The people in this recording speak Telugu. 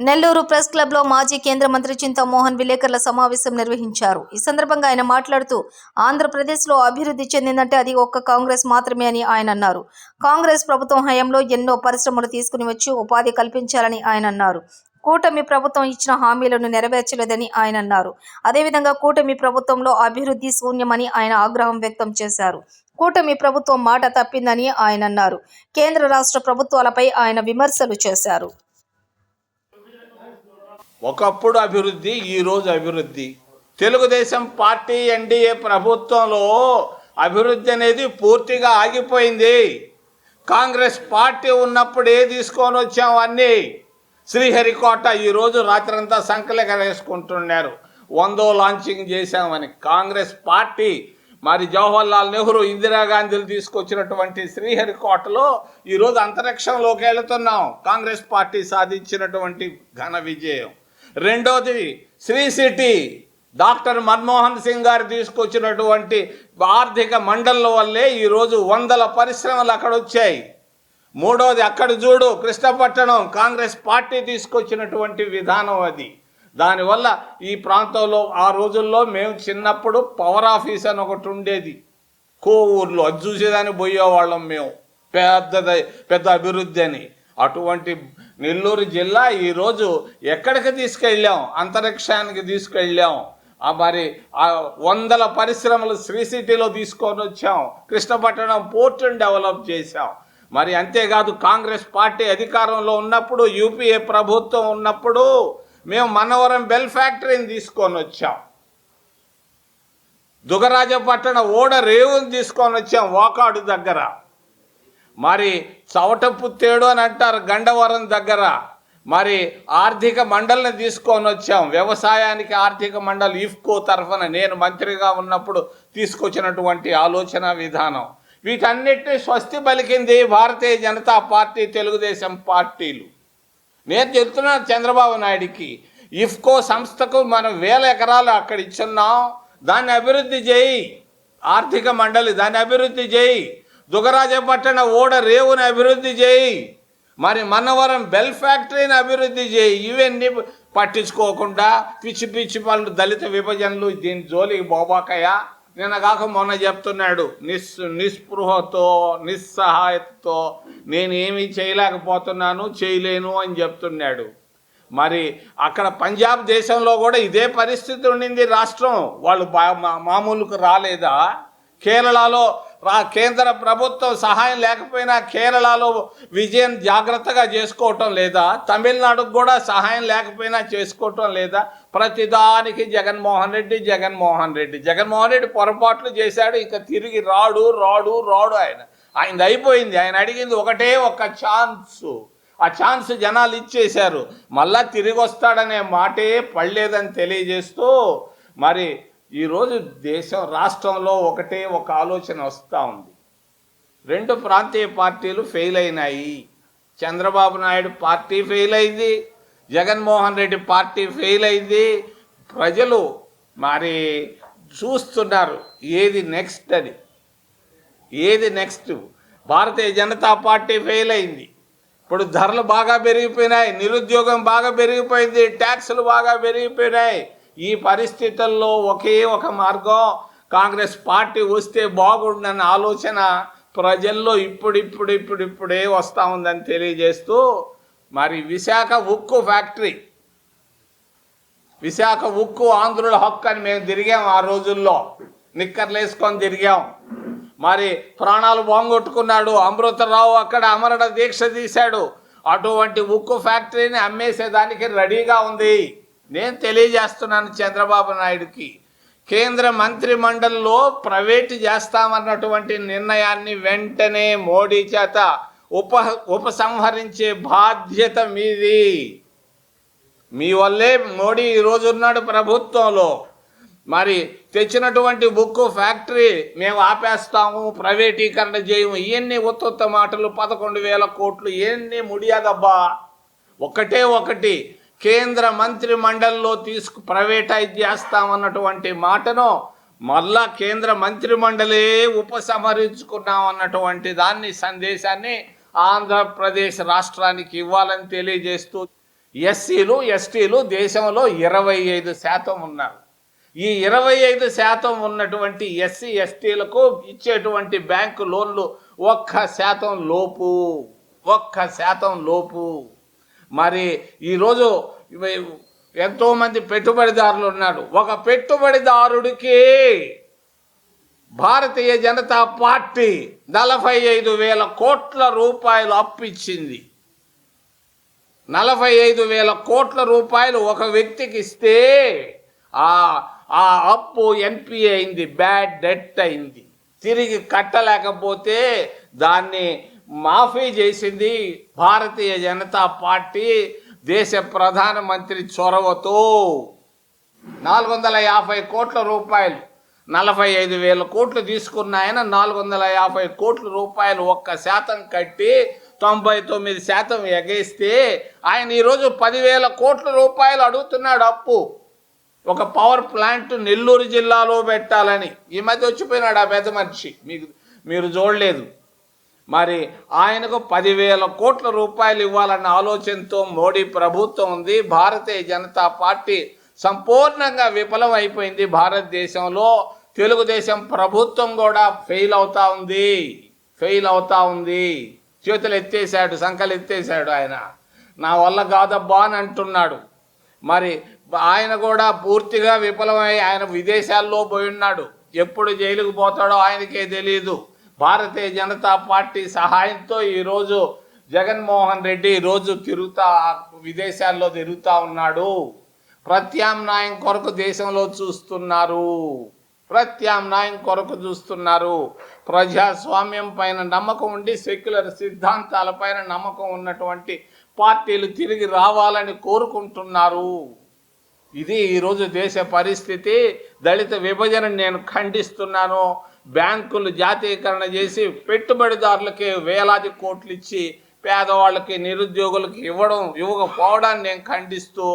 నెల్లూరు ప్రెస్ క్లబ్లో మాజీ కేంద్ర మంత్రి చింతామోహన్ విలేకరుల సమావేశం నిర్వహించారు. ఈ సందర్భంగా ఆయన మాట్లాడుతూ ఆంధ్రప్రదేశ్లో అభివృద్ధి చెందిందంటే అది ఒక్క కాంగ్రెస్ మాత్రమే అని ఆయన అన్నారు. కాంగ్రెస్ ప్రభుత్వం హయాంలో ఎన్నో పరిశ్రమలు తీసుకుని వచ్చి ఉపాధి కల్పించాలని ఆయన అన్నారు. కూటమి ప్రభుత్వం ఇచ్చిన హామీలను నెరవేర్చలేదని ఆయన అన్నారు. అదేవిధంగా కూటమి ప్రభుత్వంలో అభివృద్ధి శూన్యమని ఆయన ఆగ్రహం వ్యక్తం చేశారు. కూటమి ప్రభుత్వం మాట తప్పిందని ఆయన అన్నారు. కేంద్ర రాష్ట్ర ప్రభుత్వాలపై ఆయన విమర్శలు చేశారు. ఒకప్పుడు అభివృద్ధి ఈరోజు అభివృద్ధి. తెలుగుదేశం పార్టీ ఎన్డీఏ ప్రభుత్వంలో అభివృద్ధి అనేది పూర్తిగా ఆగిపోయింది. కాంగ్రెస్ పార్టీ ఉన్నప్పుడు ఏ తీసుకొని వచ్చాం అన్నీ. శ్రీహరికోట ఈరోజు రాత్రంతా సంకలక వేసుకుంటున్నారు. వందో లాంచింగ్ చేశామని కాంగ్రెస్ పార్టీ మరి జవహర్లాల్ నెహ్రూ ఇందిరాగాంధీలు తీసుకొచ్చినటువంటి శ్రీహరికోటలో ఈరోజు అంతరిక్షంలోకి వెళుతున్నాం. కాంగ్రెస్ పార్టీ సాధించినటువంటి ఘన విజయం. రెండోది శ్రీ సిటీ డాక్టర్ మన్మోహన్ సింగ్ గారు తీసుకొచ్చినటువంటి ఆర్థిక మండలం వల్లే ఈరోజు వందల పరిశ్రమలు అక్కడ వచ్చాయి. మూడోది అక్కడ చూడు కృష్ణపట్టణం. కాంగ్రెస్ పార్టీ తీసుకొచ్చినటువంటి విధానం అది. దానివల్ల ఈ ప్రాంతంలో ఆ రోజుల్లో మేము చిన్నప్పుడు పవర్ ఆఫీస్ అని ఒకటి ఉండేది. కోవూరులో. అది చూసేదాన్ని పోయేవాళ్ళం మేము. పెద్దది పెద్ద అభివృద్ధి అని. అటువంటి నెల్లూరు జిల్లా ఈరోజు ఎక్కడికి తీసుకెళ్ళాం? అంతరిక్షానికి తీసుకెళ్ళాం. ఆ మరి ఆ వందల పరిశ్రమలు శ్రీ సిటీలో తీసుకొని వచ్చాం. కృష్ణపట్టణం పోర్టును డెవలప్ చేశాం. మరి అంతేకాదు కాంగ్రెస్ పార్టీ అధికారంలో ఉన్నప్పుడు యూపీఏ ప్రభుత్వం ఉన్నప్పుడు మేము మనవరం బెల్ ఫ్యాక్టరీని తీసుకొని వచ్చాం. దుగరాజపట్టణ ఓడ రేవుని తీసుకొని వచ్చాం వాకాడు దగ్గర. మరి చవటపుత్తేడు అని అంటారు గండవరం దగ్గర. మరి ఆర్థిక మండలిని తీసుకొని వచ్చాం. వ్యవసాయానికి ఆర్థిక మండలి ఇఫ్కో తరఫున నేను మంత్రిగా ఉన్నప్పుడు తీసుకొచ్చినటువంటి ఆలోచన విధానం. వీటన్నిటిని స్వస్తి పలికింది భారతీయ జనతా పార్టీ తెలుగుదేశం పార్టీలు. నేను చెప్తున్నాను చంద్రబాబు నాయుడికి. ఇఫ్కో సంస్థకు మనం వేల ఎకరాలు అక్కడ ఇచ్చున్నాం. దాన్ని అభివృద్ధి చేయి. ఆర్థిక మండలి దాన్ని అభివృద్ధి చేయి. దుగరాజపట్టణ ఓడ రేవుని అభివృద్ధి చేయి. మరి మన్నవరం బెల్ ఫ్యాక్టరీని అభివృద్ధి చేయి. ఇవన్నీ పట్టించుకోకుండా పిచ్చి పిచ్చి పనులు దళిత విభజనలు దీని జోలికి బోబాకయా నిన్న కాక మొన్న చెప్తున్నాడు నిస్ నిస్పృహతో నిస్సహాయతతో నేను ఏమీ చేయలేకపోతున్నాను చేయలేను అని చెప్తున్నాడు. మరి అక్కడ పంజాబ్ దేశంలో కూడా ఇదే పరిస్థితి ఉండింది రాష్ట్రం. వాళ్ళు బా- మా- మామూలుకు రాలేదా? కేరళలో కేంద్ర ప్రభుత్వం సహాయం లేకపోయినా కేరళలో విజయం జాగ్రత్తగా చేసుకోవటం లేదా? తమిళనాడుకు కూడా సహాయం లేకపోయినా చేసుకోవటం లేదా? ప్రతిదానికి జగన్మోహన్ రెడ్డి జగన్మోహన్ రెడ్డి. జగన్మోహన్ రెడ్డి పొరపాట్లు చేశాడు ఇంకా తిరిగి రాడు రాడు రాడు ఆయన. ఆయనది అయిపోయింది. ఆయన అడిగింది ఒకటే ఒక ఛాన్సు. ఆ ఛాన్స్ జనాలు ఇచ్చేశారు. మళ్ళా తిరిగి వస్తాడనే మాటే పడలేదని తెలియజేస్తూ మరి ఈరోజు దేశం రాష్ట్రంలో ఒకటే ఒక ఆలోచన వస్తూ ఉంది. రెండు ప్రాంతీయ పార్టీలు ఫెయిల్ అయినాయి. చంద్రబాబు నాయుడు పార్టీ ఫెయిల్ అయింది. జగన్మోహన్ రెడ్డి పార్టీ ఫెయిల్ అయింది. ప్రజలు మరి చూస్తున్నారు ఏది నెక్స్ట్ అని. ఏది next? Bharatiya Janata Party fail అయింది. ఇప్పుడు ధరలు బాగా పెరిగిపోయినాయి నిరుద్యోగం బాగా పెరిగిపోయింది ట్యాక్సులు బాగా పెరిగిపోయినాయి. ఈ పరిస్థితుల్లో ఒకే ఒక మార్గం. కాంగ్రెస్ పార్టీ వస్తే బాగుండన్న ఆలోచన ప్రజల్లో ఇప్పుడిప్పుడు ఇప్పుడిప్పుడే వస్తూ ఉందని తెలియజేస్తూ మరి విశాఖ ఉక్కు ఫ్యాక్టరీ విశాఖ ఉక్కు ఆంధ్రుల హక్కు అని మేము తిరిగాం ఆ రోజుల్లో. నిక్కర్లు వేసుకొని తిరిగాం. మరి ప్రాణాలు బాంగొట్టుకున్నాడు అమృతరావు అక్కడ అమరణ దీక్ష తీశాడు. అటువంటి ఉక్కు ఫ్యాక్టరీని అమ్మేసేదానికి రెడీగా ఉంది. నేను తెలియజేస్తున్నాను చంద్రబాబు నాయుడుకి. కేంద్ర మంత్రి మండలిలో ప్రైవేట్ చేస్తామన్నటువంటి నిర్ణయాన్ని వెంటనే మోడీ చేత ఉప ఉపసంహరించే బాధ్యత మీది. మీ వల్లే మోడీ ఈరోజు ఉన్నాడు ప్రభుత్వంలో. మరి తెచ్చినటువంటి బుక్ ఫ్యాక్టరీ మేము ఆపేస్తాము ప్రైవేటీకరణ చేయము ఇవన్నీ ఉత్త మాటలు పదకొండు వేల కోట్లు ఇవన్నీ ముడియాదబ్బా. ఒకటే ఒకటి కేంద్ర మంత్రి మండలిలో తీసుకు ప్రైవేటైజ్ చేస్తామన్నటువంటి మాటను మళ్ళా కేంద్ర మంత్రి మండలే ఉపసంహరించుకున్నాం అన్నటువంటి దాన్ని సందేశాన్ని ఆంధ్రప్రదేశ్ రాష్ట్రానికి ఇవ్వాలని తెలియజేస్తూ ఎస్సీలు ఎస్టీలు దేశంలో ఇరవై ఐదు శాతం ఉన్నారు. ఈ ఇరవై ఐదు శాతం ఉన్నటువంటి ఎస్సీ ఎస్టీలకు ఇచ్చేటువంటి బ్యాంకు లోన్లు ఒక్క శాతం లోపు ఒక్క శాతం లోపు. మరి ఈరోజు ఎంతోమంది పెట్టుబడిదారులు ఉన్నారు. ఒక పెట్టుబడిదారుడికి భారతీయ జనతా పార్టీ నలభై ఐదు వేల కోట్ల రూపాయలు అప్పిచ్చింది నలభై ఐదు వేల కోట్ల రూపాయలు ఒక వ్యక్తికి ఇస్తే ఆ ఆ అప్పు ఎన్పిఏ అయింది బ్యాడ్ డెట్ అయింది. తిరిగి కట్టలేకపోతే దాన్ని మాఫీ చేసింది భారతీయ జనతా పార్టీ దేశ ప్రధానమంత్రి చొరవతో. నాలుగు వందల యాభై కోట్ల రూపాయలు నలభై ఐదు వేల కోట్లు తీసుకున్న ఆయన నాలుగు వందల యాభై కోట్ల రూపాయలు ఒక్క శాతం కట్టి తొంభై తొమ్మిది శాతం ఎగేస్తే ఆయన ఈరోజు పదివేల కోట్ల రూపాయలు అడుగుతున్నాడు అప్పు. ఒక పవర్ ప్లాంట్ నెల్లూరు జిల్లాలో పెట్టాలని. ఈ మధ్య వచ్చిపోయినాడు ఆ పెద్ద మనిషి. మీకు మీరు చూడలేదు. మరి ఆయనకు పదివేల కోట్ల రూపాయలు ఇవ్వాలన్న ఆలోచనతో మోడీ ప్రభుత్వం ఉంది. భారతీయ జనతా పార్టీ సంపూర్ణంగా విఫలం అయిపోయింది భారతదేశంలో. తెలుగుదేశం ప్రభుత్వం కూడా ఫెయిల్ అవుతా ఉంది. ఫెయిల్ అవుతా ఉంది. చేతులు ఎత్తేసాడు సంకలు ఎత్తేసాడు ఆయన. నా వల్ల కాదబ్బా అని అంటున్నాడు. మరి ఆయన కూడా పూర్తిగా విఫలమై ఆయన విదేశాల్లో పోయి ఉన్నాడు. ఎప్పుడు జైలుకు పోతాడో ఆయనకే తెలియదు భారతీయ జనతా పార్టీ సహాయంతో ఈరోజు జగన్మోహన్ రెడ్డి ఈరోజు తిరుగుతా విదేశాల్లో తిరుగుతూ ఉన్నాడు. ప్రత్యామ్నాయం కొరకు దేశంలో చూస్తున్నారు. ప్రత్యామ్నాయం కొరకు చూస్తున్నారు. ప్రజాస్వామ్యం పైన నమ్మకం ఉండి సెక్యులర్ సిద్ధాంతాల పైన నమ్మకం ఉన్నటువంటి పార్టీలు తిరిగి రావాలని కోరుకుంటున్నారు. ఇది ఈరోజు దేశ పరిస్థితి. దళిత విభజన నేను ఖండిస్తున్నాను. బ్యాంకులు జాతీయకరణ చేసి పెట్టుబడిదారులకి వేలాది కోట్లు ఇచ్చి పేదవాళ్ళకి నిరుద్యోగులకి ఇవ్వడం ఇవ్వకపోవడాన్ని నేను ఖండిస్తూ